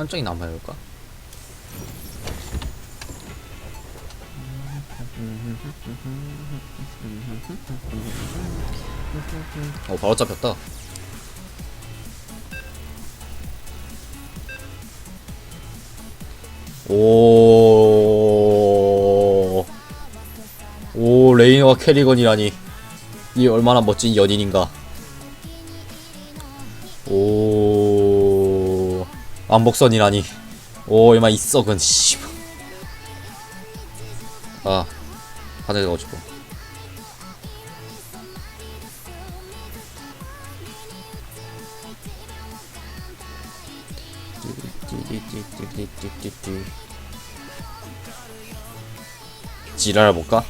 한쪽이 남아요까? 어 바로 잡혔다. 오, 오 레이너가 캐리건이라니. 이 얼마나 멋진 연인인가 왕복선이라니 오 이마 있어 근 씨. 아 하늘 가고 싶어 지랄 볼까?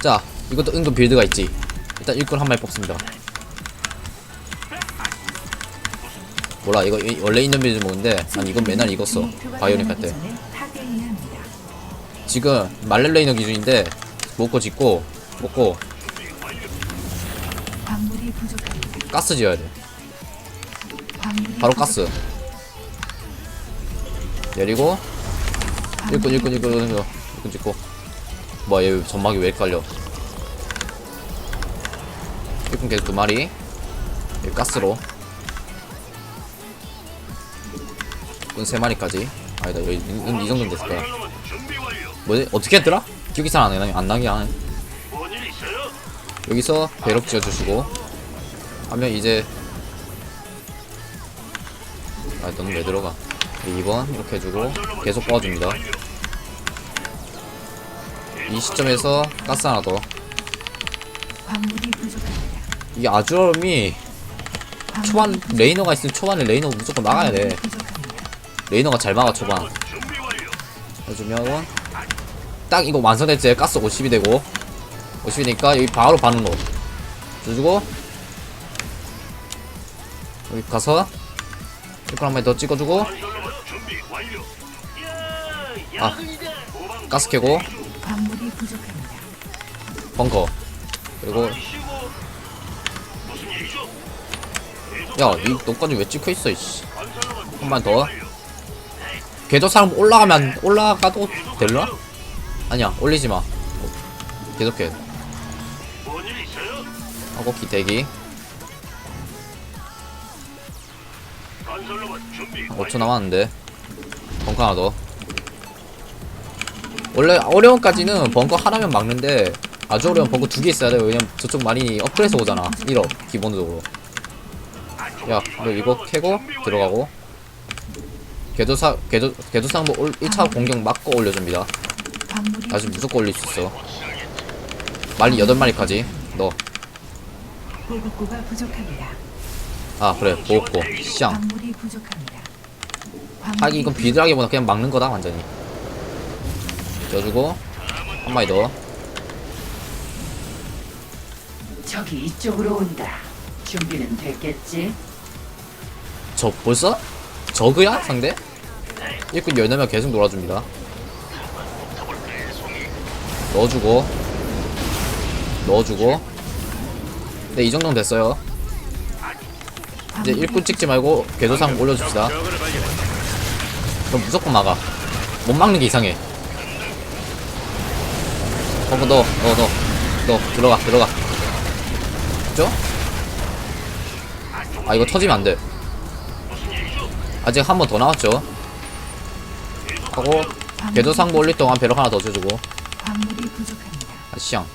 자 이것도 은근 빌드가 있지. 일단 일꾼 한 마리 뽑습니다. 몰라 이거 이- 원래 있는 빌드 먹는데 난 이건 맨날 써 바이오닉 할때. 지금 말렐레이너 기준인데 먹고 짓고 먹고 가스 지어야 돼. 바로 가스. 내리고 일꾼 일꾼 일꾼 일꾼 일꾼 짓고. 뭐야 얘 전막이 왜 헷갈려? 일꾼 계속 두 마리. 여기 가스로. 일꾼 세 마리까지. 아니다 여기 이, 이 정도면 됐을 거야. 뭐지? 어떻게 했더라? 기억이 잘안 나게 안 나게 하네. 여기서 배럭 지어주시고 하면 이제 아 너는 왜 들어가? 2번 이렇게 해주고 계속 뽑아줍니다. 이 시점에서 가스 하나 더. 광물이 부족합니다. 이게 아주럼이 초반 레이너가 있으면 초반에 레이너 무조건 나가야 돼. 부족합니다. 레이너가 잘 막아 초반. 해주면 딱 이거 완성됐지 가스 50이 되고 50이 되니까 여기 바로 반응로 줘주고 여기 가서 이거 한 마리 더 찍어주고. 아 가스 캐고. 광물이 부족합니다. 벙커. 그리고 야니 너까지 왜 찍혀 있어 이씨. 한 번 더. 궤도 사람 올라가면 올라가도 될라? 아니야 올리지마. 어, 계속해. 하고 기대기 5초 남았는데. 벙커 하나 더. 원래 어려움까지는 벙커 하나면 막는데 아주 어려운 벙커 두 개 있어야 돼요 왜냐면 저쪽 많이 업그레이드 오잖아. 1업 기본적으로. 야 그리고 이거 캐고 들어가고. 궤도사 궤도 궤도상부 올 1차 공격 막고 올려줍니다. 아직 무조건 올릴 수 있어. 말리 8마리까지. 넣어. 보급고가 부족합니다. 아 그래 보고 시장 광물이 부족합니다. 하긴 이건 비드라기보다 그냥 막는 거다 완전히 쪄주고 한 마리 더 저기 이쪽으로 온다. 준비는 됐겠지? 저 벌써? 저그야 상대? 일꾼 14명 계속 놀아줍니다 넣어주고 넣어주고 네이 정도면 됐어요 이제 일꾼 찍지 말고 궤도상 올려줍시다. 그럼 무조건 막아. 못 막는 게 이상해. 한번 넣어 넣어 넣어. 넣어 들어가 들어가. 됐죠? 아 이거 터지면 안돼. 아직 한 번 더 나왔죠? 하고 궤도 상부 올릴 동안 배럭 하나 더 줘주고. 아 시장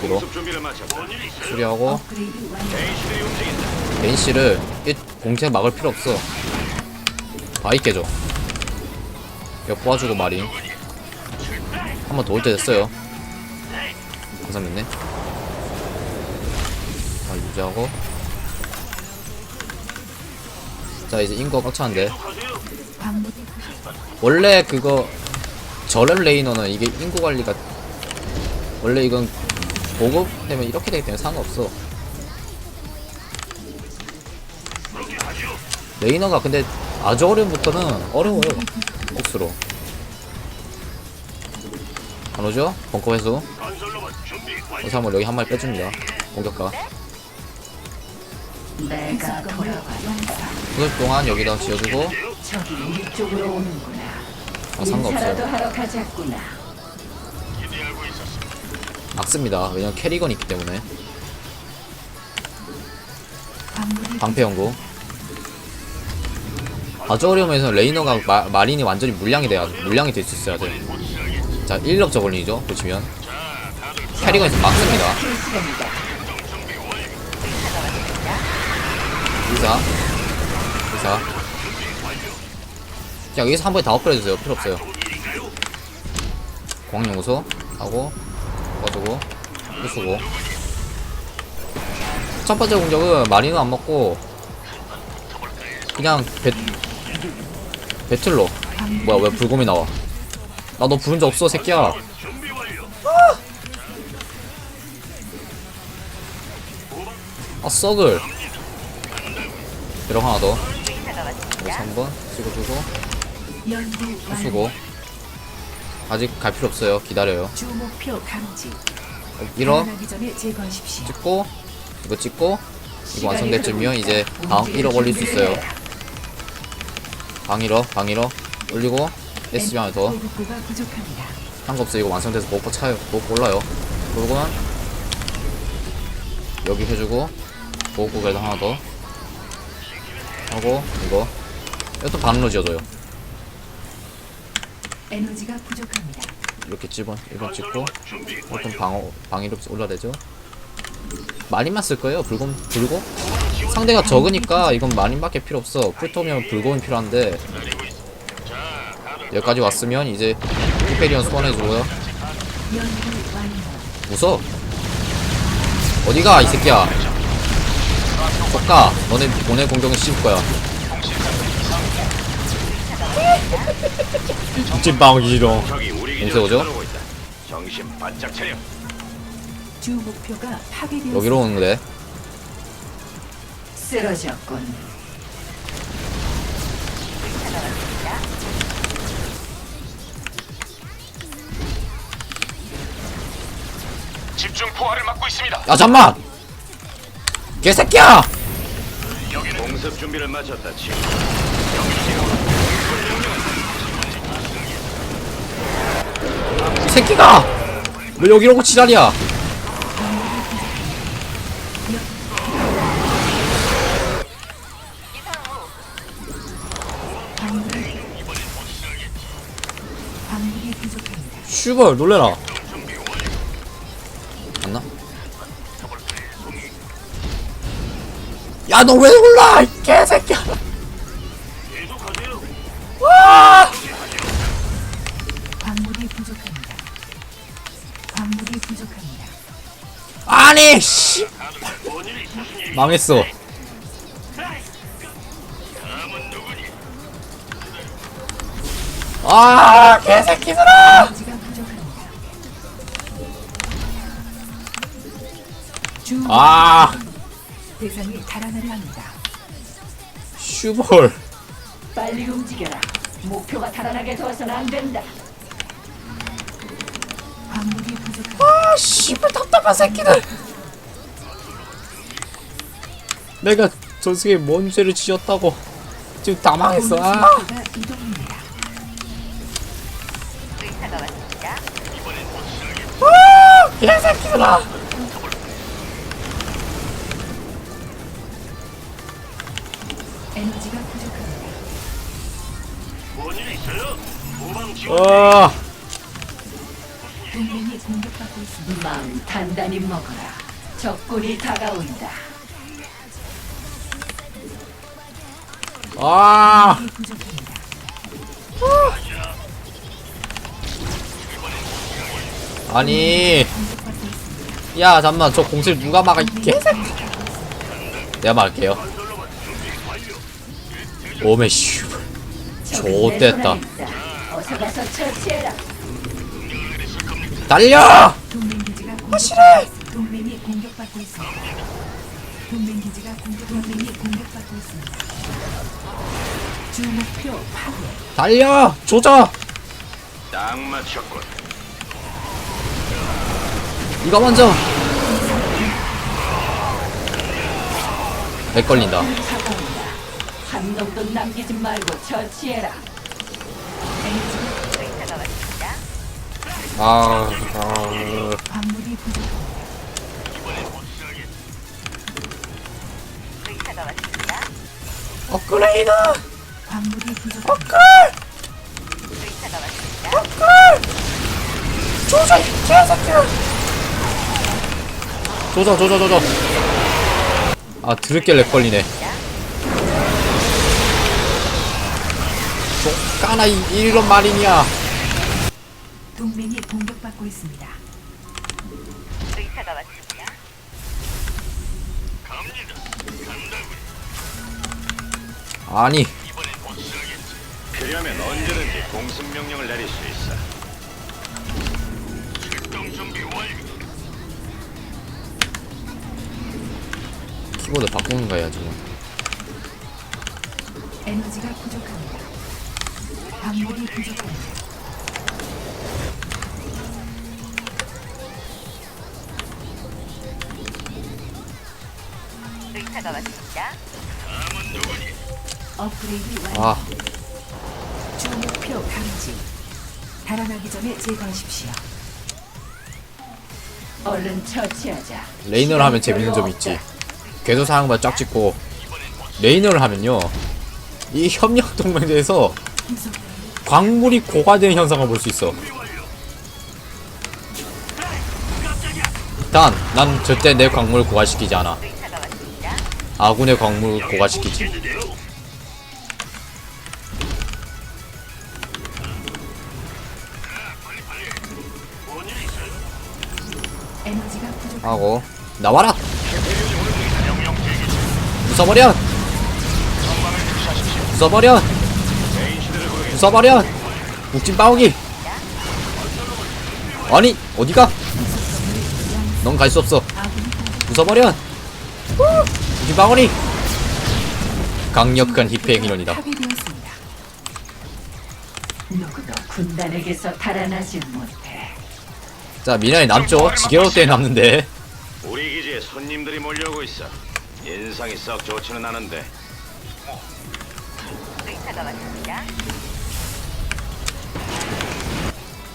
공습 준비를 마쳤다. 수리하고 움직인다. 벤시를 공채 막을 필요 없어. 바위 깨져 이거 뽑아주고 마린. 한 번 더 올 때 됐어요. 감사했네. 아 유지하고. 자 이제 인거 꽉 차는데. 원래 그거 저렴 레이너는 이게 인구 관리가 원래 이건 보급 되면 이렇게 되기 때문에 상관없어 레이너가 근데 아주 어려움부터는 어려워요 복수로 안 오죠? 벙커 회수 한번 여기 한 마리 빼줍니다 공격가 내가 돌아왔다. 그럴 동안 여기다 지어주고. 아, 상관없어요. 막습니다. 왜냐면 캐리건이 있기 때문에. 방패 연구. 어려움에서 레이너가 마, 마린이 완전히 물량이 돼야 물량이 될 수 있어야 돼 자 1럽 저걸린이죠? 보시면. 캐리건에서 막습니다. 의사. 의사. 그냥 여기서 한 번에 다 업그레이드 주세요. 필요 없어요. 공항연구소 하고 꺼주고 부수고. 첫 번째 공격은 마리는 안 먹고 그냥 배 배틀로. 뭐야 왜 불곰이 나와? 나 너 부른 적 없어 새끼야. 아 썩을. 대령 하나 더. 여기 3번 찍어주고 연구 완료. 수고 아직 갈 필요 없어요. 기다려요. 주 목표 감지. 1업 하기 전에 제거하십시오. 찍고 이거 찍고 이거 완성될 쯤이면 이제 방 1억 올릴 수 있어요. 방 1억 방 1억 올리고 SB 하나 더 부족합니다. 상관없어 이거 완성돼서 먹고 차요. 먹고 올라요. 그러고는 여기 해주고 보호구에도 하나 더. 하고 이거. 이것도 반으로 지어줘요 에너지가 부족합니다. 이렇게 집어 1번 찍고 보통 방어 방위로 올라되죠? 마린만 쓸 거예요 불곰 불고 상대가 적으니까 이건 마린밖에 필요 없어. 풀토면 불곰이 필요한데. 여기까지 왔으면 이제 히페리온 소환해주고요. 웃어 어디가 이 새끼야? 속가. 너네 보내 공격은 씹을 거야 찐빵이로 저기 우리 오죠? 들어오고 있다. 정신 바짝 차려. 주 목표가 파괴되었습니다. 여기로 오는데 쓰러졌군. 집중 포화를 막고 있습니다. 야 잠만 개새끼야 공습 준비를 마쳤다. 지금 새끼가 왜 여기로 오고 지랄이야. 슈벌 놀래라 안나? 야 너 왜 올라 이 개새끼야 광 부족합니다. 아니 씨 망했어 아 개새끼들아 에너지가 부족합니다. 주 아 대상이 달아나려 합니다. 슈벌 빨리 움직여라. 목표가 달아나게 둬서는 안 된다. 아 씨발 답답한 새끼들. 내가 저승에 뭔 죄를 지었다고. 지금 다 망했어. 아 목표가 이동입니다. 개새끼들아. 에너지가 부족합니다. 아 동맹이 공격받고 있습니다. 마음 단단히 먹어라. 적군이 다가온다. 아 부족합니다. 아니 공격받고 있습니다. 야 잠만 저 공실 누가 막아 이 개새끼 내가 막을게요 오메 슈 적은 내 좋댔다. 손에 있다. 어서 가서 처치해라. 달려 동맹 기지가 공격받고 있습니다. 동맹이 공격받고 있습니다. 동맹 기지가 공격 동맹이 공격받고 있습니다. 주 목표 파괴. 달려 조져 딱 맞췄군. 이거 먼저 렉 걸린다. 한 놈도 남기지 말고 처치해라. 아, 아 광물이 부족합니다. 업그레이드 부족합니다. 조져 이 개새끼야 조져 조져 조져 아 드럽게 렉 걸리네 저 까나 이 이런 말이냐 있습니다. 아니 필요하면 언제든지 공습 명령을 내릴 수 있어. 출동 준비 완료. 키보드 바꾸는 거야 지금 에너지가 부족합니다. 광물이 부족합니다. 업그레이드 완료. 아주 목표 감지. 달아나기 전에 제거하십시오. 얼른 처치하자. 레이너를 하면 재밌는 점이 있지 궤도 사양만 쫙 찍고 레이너를 하면요 이 협력 동맹제에서 후속 광물이 고갈되는 현상을 볼 수 있어 단, 난 절대 내 광물을 고갈시키지 않아 아군의 에너지가 부족합니다. 하고 나와라! 부숴버려! 부숴버려! 부숴버려! 묵진 빠오기! 아니 어디가? 넌 갈 수 없어. 부숴버려 빠오니 강력한 히페의 인원이다 파괴되었습니다. 누구도 군단에게서 달아나지 못해. 자 미나이 남쪽 지게로 때 남는데 우리 기지에 손님들이 몰려오고 있어. 인상이 썩 좋지는 않은데.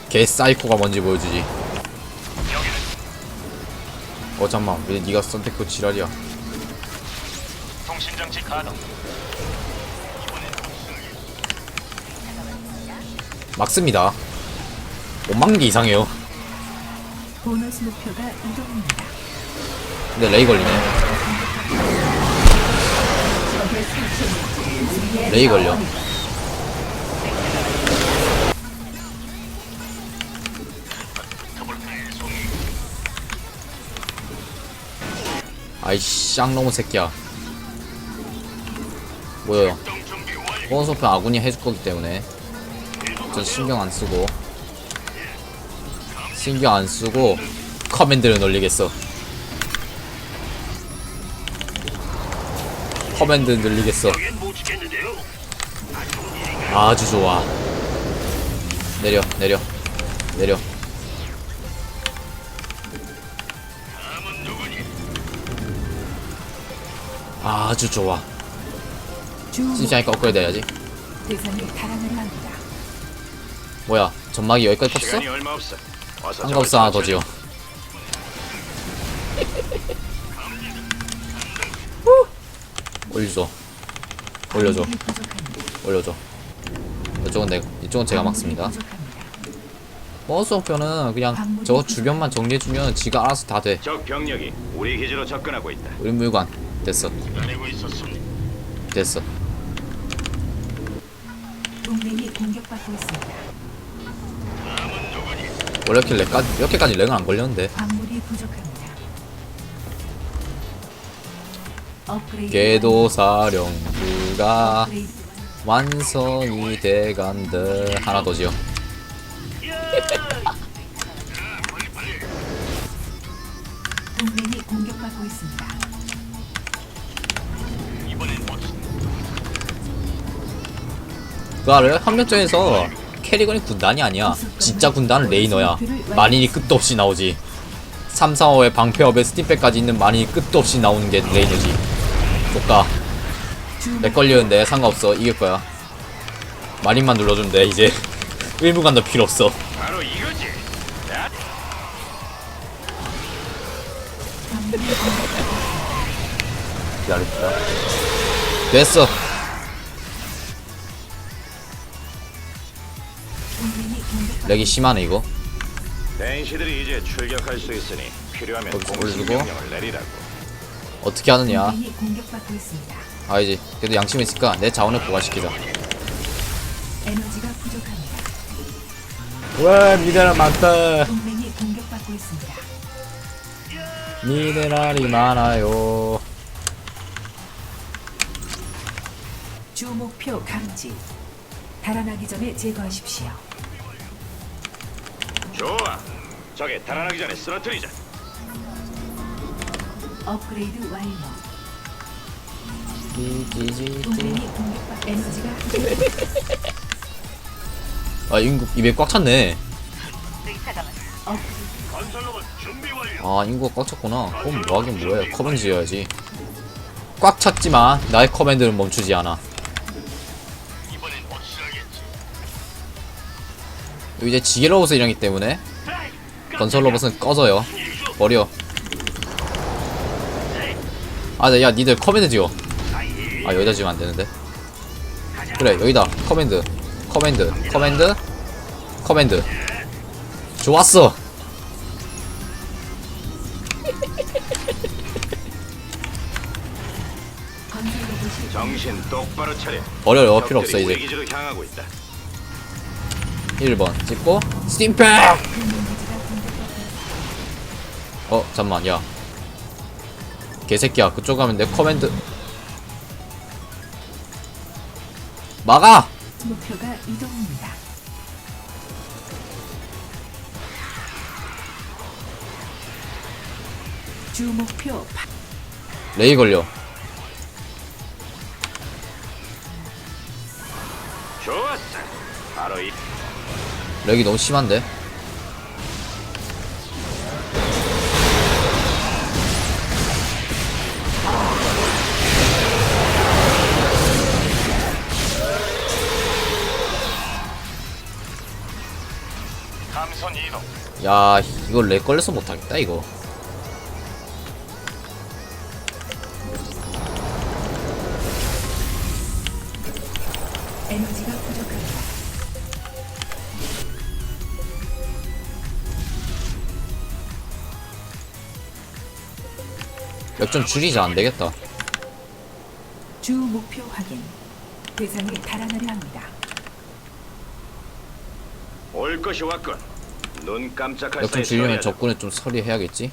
개 사이코가 뭔지 보여주지 어 잠만 왜 니가 선택그 지랄이야 통신 장치 가동. 막습니다 5만개 이상해요 보너스 목표가 이동입니다. 근데 레이 걸리네 레이 걸려. 아이씨 쌍놈의 새끼야 뭐야 보너스표 아군이 해줄 거기 때문에. 전 신경 안 쓰고. 신경 안 쓰고 커맨드를 늘리겠어. 커맨드 늘리겠어. 아주 좋아. 내려 내려 내려. 아주 좋아 심시하니까 업그레이드 해야지 합니다. 뭐야 전막이 여기까지 컸어? 시간이 얼마 없어. 하나 더 지어 올려줘 올려줘 광물이 부족합니다. 올려줘 이쪽은 내 이쪽은 제가 막습니다 부족합니다. 버스 목표는 그냥 저 주변만 정리해주면 지가 알아서 다 돼. 적 병력이 우리 기지로 접근하고 있다. 우리 물관 됐어 있었습니다. 됐어. 동맹이 공격받고 있습니다. 원래 이렇게 렉까지 이렇게까지 렉은 안 걸렸는데. 광물이 부족합니다. 업그레이드 궤도 사령부가 업그레이드 완성이 돼간다. 하나 더 지어. 동맹이 공격받고 있습니다. 그 알아요? 한면전에서 캐리건이 군단이 아니야. 진짜 군단은 레이너야. 마린이 끝도 없이 나오지. 3, 4, 5의 방패업에 스팀백까지 있는 마린이 끝도 없이 나오는 게 레이너지. 조까. 렉 걸리는데 상관없어. 이길 거야. 마린만 눌러주면 돼, 이제. 일무간도 필요 없어. 바로 이거지. 야, 기다립시다. 됐어. 렉이 심하네, 이거. 벤시들이 이제 출격할 수 있으니 필요하면 거기서 공식 올리고. 명령을 내리라고. 어떻게 하느냐. 동맹이 공격받고 있습니다. 알지. 그래도 양심 있으니까 내 자원을 부과시키자. 에너지가 부족합니다. 와, 미네랄 많다. 동맹이 공격받고 있습니다. 미네랄이 많아요. 주 목표 감지. 달아나기 전에 제거하십시오. 좋아. 적에 달아나기 전에 쓰러뜨리자. 업그레이드 완료. 찌찌찌찌. 동맹이 공격받 에너지가 부족합니다. 아, 인구 200 꽉 찼네. 업그레이드 건설로봇 준비 완료. 아, 인구가 꽉 찼구나. 그럼 뭐 하긴 뭐해. 커맨드 지어야지. 꽉 찼지만 나의 커맨드는 멈추지 않아. 이제 지게 로봇을 이용하기 때문에 건설 로봇은 꺼져요. 버려. 아, 네, 야, 니들 커맨드 지어. 아, 여기다 지으면 안 되는데. 그래, 여기다. 커맨드. 커맨드. 커맨드. 커맨드. 좋았어. 건설 로봇이 정신 똑바로 차려. 버려요. 필요 없어, 이제. 기지로 향하고 있다. 1번 찍고 스팀팩 어 잠만 야 개새끼야 그쪽 가면 내 커맨드 막아 목표가 이동합니다. 주 목표 파- 레이 걸려 렉이 너무 심한데. 야 이거 렉 걸려서 못하겠다 이거 좀 줄이자 안 되겠다 주 목표 확인. 대상이 달아나려 합니다. 올 것이 왔군. 눈 깜짝할 좀 사이 줄이면. 적군을 좀 처리해야겠지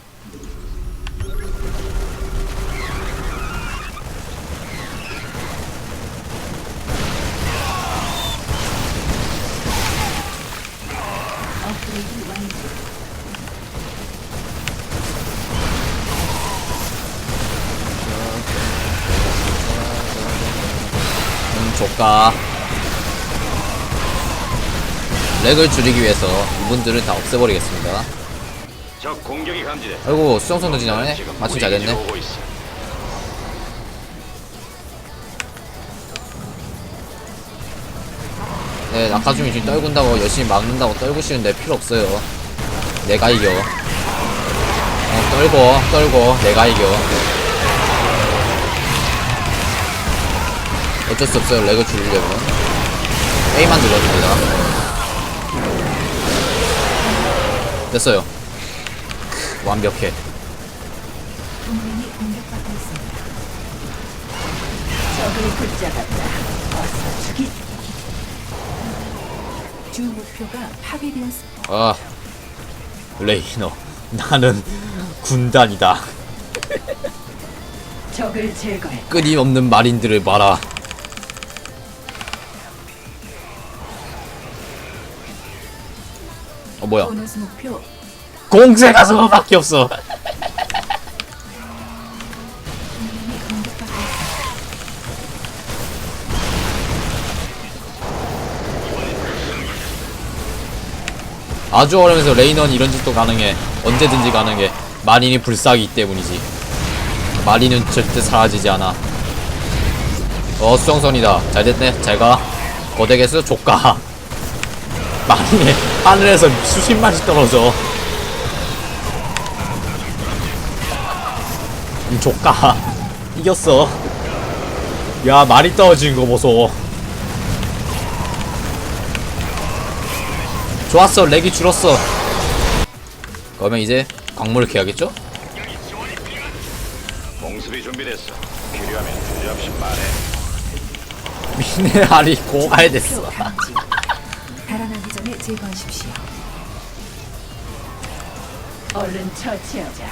음 조까 렉을 줄이기 위해서 이분들을 다 없애버리겠습니다 적 공격이 감지돼. 아이고 수정선 던지나네 지금 마침 우리 잘 기지로 됐네 오고 있어. 네, 낙하주민 지금 떨군다고 열심히 막는다고 떨구시는데 필요 없어요. 내가 이겨. 어, 떨고, 떨고, 내가 이겨. 어쩔 수 없어요, 렉을 줄이려면. A만 눌러줍니다. 됐어요 크, 완벽해 동맹이 공격받고 있습니다. 적을 붙잡았다. 어서 죽이. 주 목표가 파괴되었습니다. 아 레이너 나는 군단이다 적을 제거해. 끊임없는 마린들을 봐라 뭐야? 보너스 목표. 공세가 저거밖에 없어. 아주 어려면서 레이넌 이런 짓도 가능해. 언제든지 가능해. 마린이 불사기 때문이지. 마린은 절대 사라지지 않아. 어 수정선이다. 잘 됐네. 잘 가. 거대 개수 조까 마린이 하늘에서 수십 마씩 떨어져 이 조까 이겼어 야 말이 떨어지는 거 보소 좋았어 렉이 줄었어 그러면 이제 광물을 캐야겠죠? 공습이 준비됐어. 필요하면 주저없이 말해. 미네랄이 고갈됐어. 달아나기 전에 제거하십시오. 얼른 처치하자.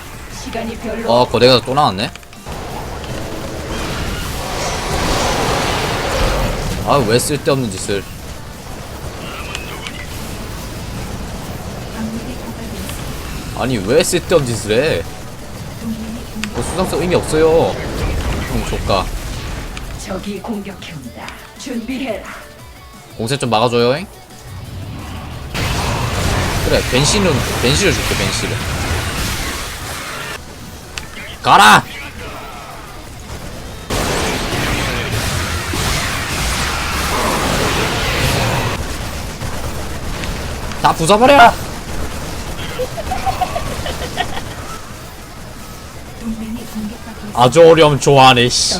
시간이 별로 어 거대가 또 나왔네 아 왜 쓸데없는 짓을. 아니 왜 쓸데없는 짓을 해 동맹이 뭐 수상성 의미 없어요 형 조까 적이 공격해온다. 준비해라. 공세 좀 막아줘요 잉? 그래 벤시는 벤시를 줄게 벤시를 가라 다 부숴버려. 아주 어려움 좋아하네 씨.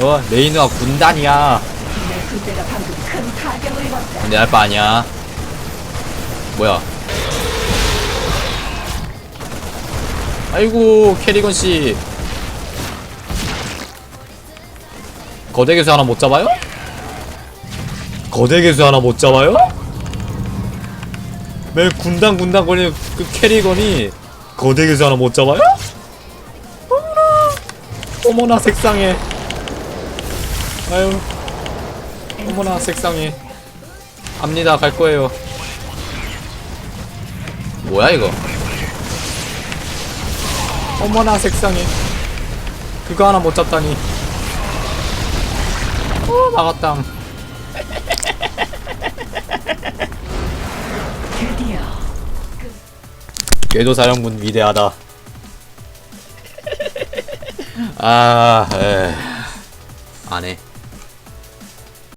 어 레이너가 군단이야 내. 근데 알바 아니야 뭐야 아이고 캐리건 씨 거대 개수 하나 못 잡아요? 거대 개수 하나 못 잡아요? 매 군단 군단 거리는 그 캐리건이 거대 개수 하나 못 잡아요? 어머나 어머나 색상해 아유 어머나 색상해 갑니다 갈 거예요. 뭐야 이거? 어머나 색상해 그거 하나 못 잡다니. 어 나갔당 드디어 궤도 사령군 위대하다. 아 에... 안해